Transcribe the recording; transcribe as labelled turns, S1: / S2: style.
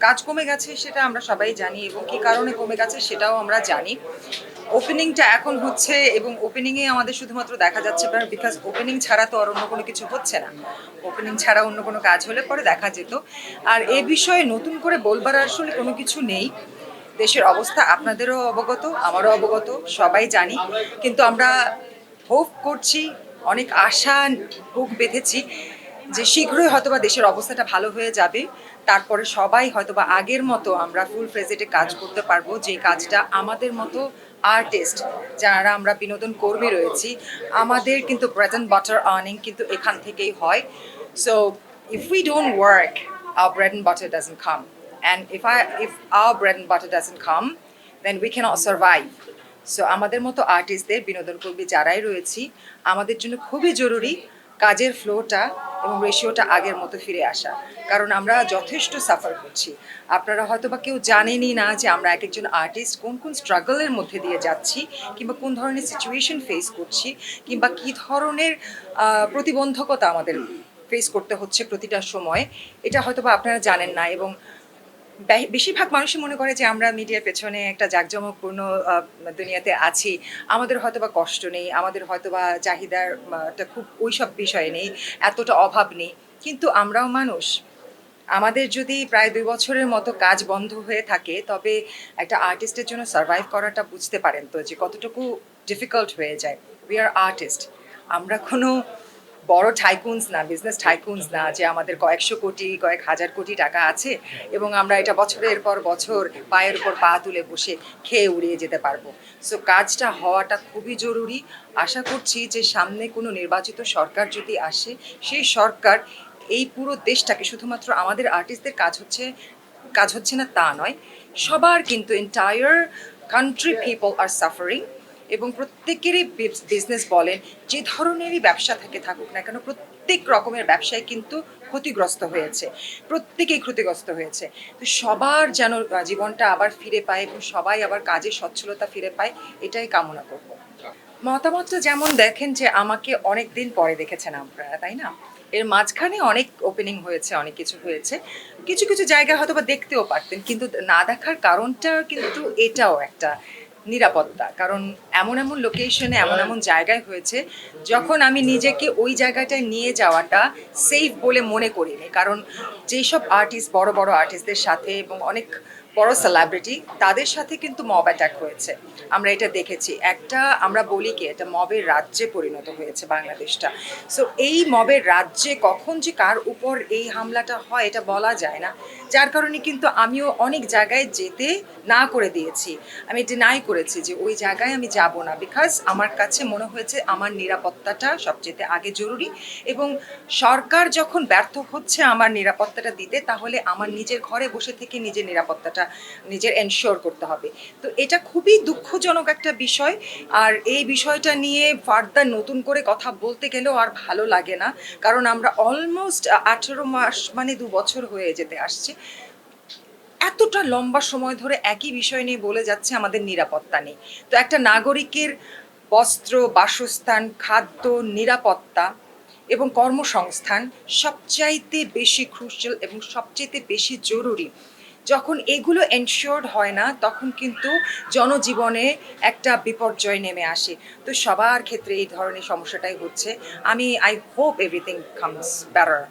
S1: কাজ কমে গেছে সেটা আমরা সবাই জানি এবং কী কারণে কমে গেছে সেটাও আমরা জানি। ওপেনিংটা এখন হচ্ছে এবং ওপেনিংয়ে আমাদের শুধুমাত্র দেখা যাচ্ছে বিকজ ওপেনিং ছাড়া তো আর অন্য কোনো কিছু হচ্ছে না। ওপেনিং ছাড়া অন্য কোনো কাজ হলে পরে দেখা যেত। আর এ বিষয়ে নতুন করে বলবার আসলে কোনো কিছু নেই। দেশের অবস্থা আপনাদেরও অবগত, আমারও অবগত, সবাই জানি। কিন্তু আমরা হোপ করছি, অনেক আশা বুক বেঁধেছি। যে শীঘ্রই হয়তোবা দেশের অবস্থাটা ভালো হয়ে যাবে, তারপরে সবাই হয়তোবা আগের মতো আমরা ফুল ফ্রেজেটে কাজ করতে পারব, যে কাজটা আমাদের মতো আর্টিস্ট যারা আমরা বিনোদন কর্মী রয়েছি, আমাদের কিন্তু ব্রেড অ্যান্ড বাটার আর্নিং কিন্তু এখান থেকেই হয়। So if we don't work our bread and butter doesn't come. And if i, if our bread and butter doesn't come, then we cannot survive. So আমাদের মতো আর্টিস্টদের বিনোদন কর্মী যারাই রয়েছি, আমাদের জন্য খুবই জরুরি কাজের ফ্লোটা এবং রেশিওটা আগের মতো ফিরে আসা। কারণ আমরা যথেষ্ট সাফার করছি। আপনারা হয়তো বা কেউ জানেনই না যে আমরা এক একজন আর্টিস্ট কোন কোন স্ট্রাগলের মধ্যে দিয়ে যাচ্ছি কিংবা কোন ধরনের সিচুয়েশন ফেস করছি কিংবা কী ধরনের প্রতিবন্ধকতা আমাদের ফেস করতে হচ্ছে প্রতিটা সময়। এটা হয়তো বা আপনারা জানেন না এবং বেশিরভাগ মানুষই মনে করে যে আমরা মিডিয়ার পেছনে একটা জাঁকজমকপূর্ণ দুনিয়াতে আছি। আমাদের হয়তো বা কষ্ট নেই, আমাদের হয়তো বা খুব ওইসব বিষয়ে নেই, এতটা অভাব নেই। কিন্তু আমরাও মানুষ। আমাদের যদি প্রায় দুই বছরের মতো কাজ বন্ধ হয়ে থাকে, তবে একটা আর্টিস্টের জন্য সার্ভাইভ করাটা বুঝতে পারেন তো যে কতটুকু ডিফিকাল্ট হয়ে যায়। উই আর আর্টিস্ট আমরা কোনো বড় ঠাইকুন্স না বিজনেস ঠাইকুন্স না যে আমাদের কয়েকশো কোটি কয়েক হাজার কোটি টাকা আছে এবং আমরা এটা বছরের পর বছর পায়ের উপর পা তুলে বসে খেয়ে উড়িয়ে যেতে পারব। সো কাজটা হওয়াটা খুবই জরুরি। আশা করছি যে সামনে কোনো নির্বাচিত সরকার যদি আসে সেই সরকার এই পুরো দেশটাকে শুধুমাত্র আমাদের আর্টিস্টদের কাজ হচ্ছে কাজ হচ্ছে না তা নয় সবার কিন্তু entire country people are suffering এবং প্রত্যেকেরই বিজনেস বলেন, যে ধরনেরই ব্যবসা থেকে, থাকুক না কেন, প্রত্যেক রকমের ব্যবসায় কিন্তু ক্ষতিগ্রস্ত হয়েছে। প্রত্যেকেই ক্ষতিগ্রস্ত হয়েছে। তো সবার যেন জীবনটা আবার ফিরে পায় এবং সবাই আবার কাজে সচ্ছলতা ফিরে পায়, এটাই কামনা করব। মতামতটা যেমন দেখেন যে আমাকে অনেক দিন পরে দেখেছেন আপনারা, তাই না? এর মাঝখানে অনেক ওপেনিং হয়েছে, অনেক কিছু হয়েছে। কিছু কিছু জায়গায় হয়তো বা দেখতেও পারতেন, কিন্তু না দেখার কারণটা কিন্তু এটাও একটা। নিরাপত্তা। কারণ এমন এমন লোকেশনে এমন এমন জায়গায় হয়েছে যখন আমি নিজেকে ওই জায়গাটায় নিয়ে যাওয়াটা সেফ বলে মনে করিনি। কারণ যেসব আর্টিস্ট বড় বড় আর্টিস্টদের সাথে এবং অনেক বড় সেলিব্রিটি তাদের সাথে কিন্তু মব অ্যাটাক হয়েছে। আমরা এটা দেখেছি। একটা আমরা বলি কি, এটা মবের রাজ্যে পরিণত হয়েছে বাংলাদেশটা। সো এই মবের রাজ্যে কখন যে কার উপর এই হামলাটা হয়, এটা বলা যায় না। যার কারণে কিন্তু আমিও অনেক জায়গায় যেতে না করে দিয়েছি। আমি ডিনাই করেছি যে, ওই জায়গায় আমি যাব না। বিকজ আমার কাছে মনে হয়েছে আমার নিরাপত্তাটা সবচেয়ে আগে জরুরি এবং সরকার যখন ব্যর্থ হচ্ছে আমার নিরাপত্তাটা দিতে, তাহলে আমার নিজের ঘরে বসে থেকে নিজের নিরাপত্তাটা নিজের এনশিওর করতে হবে। তো এটা খুবই দুঃখজনক একটা বিষয়। আর এই বিষয়টা নিয়ে ফার্দার নতুন করে কথা বলতে গেলেও আর ভালো লাগে না। কারণ আমরা অলমোস্ট আঠেরো মাস মানে দু বছর হয়ে যেতে আসছে। এতটা লম্বা সময় ধরে একই বিষয় নিয়ে বলে যাচ্ছে আমাদের নিরাপত্তা নেই। তো একটা নাগরিকের বস্ত্র, বাসস্থান, খাদ্য, নিরাপত্তা এবং কর্মসংস্থান সবচাইতে বেশি ক্রুশাল এবং সবচাইতে বেশি জরুরি। যখন এগুলো এনশিওর্ড হয় না, তখন কিন্তু জনজীবনে একটা বিপর্যয় নেমে আসে। তো সবার ক্ষেত্রে এই ধরনের সমস্যাটাই হচ্ছে। আমি I hope everything comes better